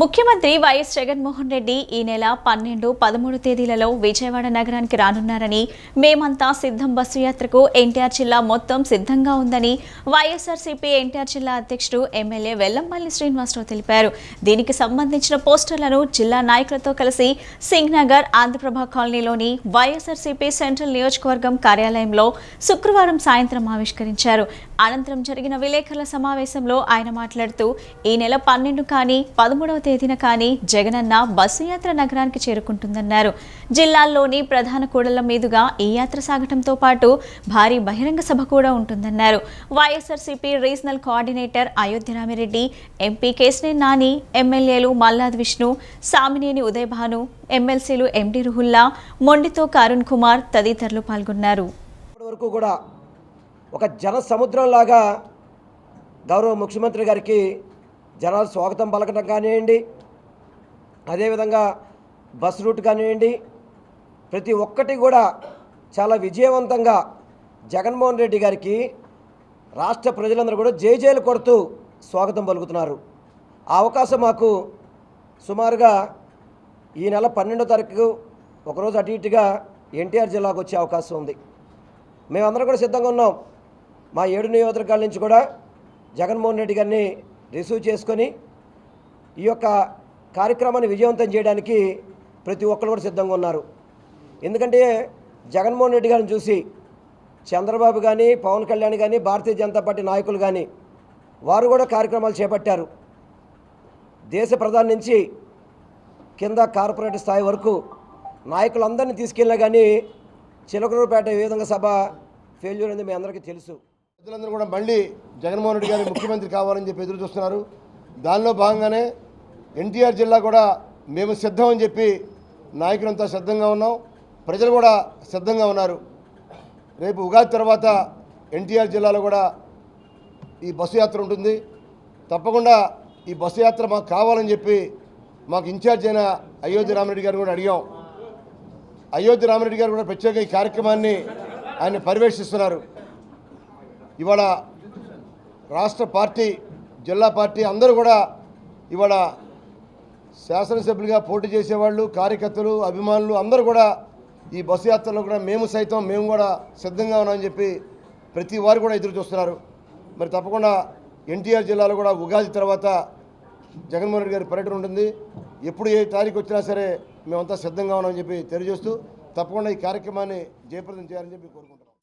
ముఖ్యమంత్రి వైఎస్ జగన్మోహన్ రెడ్డి ఈ నెల పన్నెండు పదమూడు తేదీలలో విజయవాడ నగరానికి రానున్నారని మేమంతా సిద్ధం బస్సు యాత్రకు ఎన్టీఆర్ జిల్లా మొత్తం సిద్ధంగా ఉందని వైఎస్ఆర్సీపీ ఎన్టీఆర్ జిల్లా అధ్యక్షుడు ఎమ్మెల్యే వెల్లంపల్లి శ్రీనివాసరావు తెలిపారు. దీనికి సంబంధించిన పోస్టర్లను జిల్లా నాయకులతో కలిసి సింగ్ నగర్ ఆంధ్రప్రభ కాలనీలోని వైఎస్ఆర్సీపీ సెంట్రల్ నియోజకవర్గం కార్యాలయంలో శుక్రవారం సాయంత్రం ఆవిష్కరించారు. అనంతరం జరిగిన విలేకరుల సమావేశంలో ఆయన మాట్లాడుతూ ఈ నెల పన్నెండు కానీ పదమూడవ తేదీన కానీ జగనన్న బస్సు యాత్ర నగరానికి చేరుకుంటుందన్నారు. జిల్లాల్లోని ప్రధాన కూడళ్ళ మీదుగా ఈ యాత్ర సాగటంతో పాటు భారీ బహిరంగ సభ కూడా ఉంటుందన్నారు. YSRCP regional coordinator Ayodhya Rami Reddy MP Kesineni Nani ఎమ్మెల్యేలు మల్లాద్ విష్ణు సామినేని ఉదయభాను ఎమ్మెల్సీలు ఎండి రుహుల్లా మొండితో కరుణ్ కుమార్ తదితరులు పాల్గొన్నారు. వరకు కూడా ఒక జన సముద్రంలాగా గౌరవ ముఖ్యమంత్రి గారికి జనాలు స్వాగతం పలకడం కానివ్వండి అదేవిధంగా బస్ రూట్ కానివ్వండి ప్రతి ఒక్కటి కూడా చాలా విజయవంతంగా జగన్మోహన్ రెడ్డి గారికి రాష్ట్ర ప్రజలందరూ కూడా జేజేలు కొడుతూ స్వాగతం పలుకుతున్నారు. ఆ అవకాశం మాకు సుమారుగా ఈ నెల పన్నెండో తారీఖు ఒకరోజు అటు ఇటుగా ఎన్టీఆర్ జిల్లాకు వచ్చే అవకాశం ఉంది. మేమందరం కూడా సిద్ధంగా ఉన్నాం. మా ఏడు నియోజకవర్గాల నుంచి కూడా జగన్మోహన్ రెడ్డి గారిని రిసీవ్ చేసుకొని ఈ యొక్క కార్యక్రమాన్ని విజయవంతం చేయడానికి ప్రతి ఒక్కరు కూడా సిద్ధంగా ఉన్నారు. ఎందుకంటే జగన్మోహన్ రెడ్డి గారిని చూసి చంద్రబాబు కానీ పవన్ కళ్యాణ్ కానీ భారతీయ జనతా పార్టీ నాయకులు కానీ వారు కూడా కార్యక్రమాలు చేపట్టారు. దేశ ప్రధాని నుంచి కింద కార్పొరేట్ స్థాయి వరకు నాయకులందరినీ తీసుకెళ్ళినా కానీ చిలకలూరుపేట ఏ విధంగా సభ ఫెయిల్యూర్ అనేది మీ అందరికీ తెలుసు. ప్రజలందరూ కూడా మళ్ళీ జగన్మోహన్ రెడ్డి గారి ముఖ్యమంత్రి కావాలని చెప్పి ఎదురు చూస్తున్నారు. దానిలో భాగంగానే ఎన్టీఆర్ జిల్లా కూడా మేము సిద్ధం అని చెప్పి నాయకులంతా సిద్ధంగా ఉన్నాం. ప్రజలు కూడా సిద్ధంగా ఉన్నారు. రేపు ఉగాది తర్వాత ఎన్టీఆర్ జిల్లాలో కూడా ఈ బస్సు యాత్ర ఉంటుంది. తప్పకుండా ఈ బస్సు యాత్ర మాకు కావాలని చెప్పి మాకు ఇన్ఛార్జ్ అయిన అయోధ్య రామరెడ్డి గారిని కూడా అడిగాం. అయోధ్య రామరెడ్డి గారు కూడా ప్రత్యేక ఈ కార్యక్రమాన్ని ఆయన పర్యవేక్షిస్తున్నారు. ఇవాళ రాష్ట్ర పార్టీ జిల్లా పార్టీ అందరూ కూడా ఇవాళ శాసనసభ్యులుగా పోటీ చేసేవాళ్ళు కార్యకర్తలు అభిమానులు అందరూ కూడా ఈ బస్సు యాత్రలో కూడా మేము సైతం మేము కూడా సిద్ధంగా ఉన్నామని చెప్పి ప్రతి వారు కూడా ఎదురు చూస్తున్నారు. మరి తప్పకుండా ఎన్టీఆర్ జిల్లాలో కూడా ఉగాది తర్వాత జగన్మోహన్ రెడ్డి గారి పర్యటన ఉంటుంది. ఎప్పుడు ఏ తారీఖు వచ్చినా సరే మేమంతా సిద్ధంగా ఉన్నామని చెప్పి తెలియజేస్తూ తప్పకుండా ఈ కార్యక్రమాన్ని జయప్రదం చేయాలని చెప్పి కోరుకుంటున్నాం.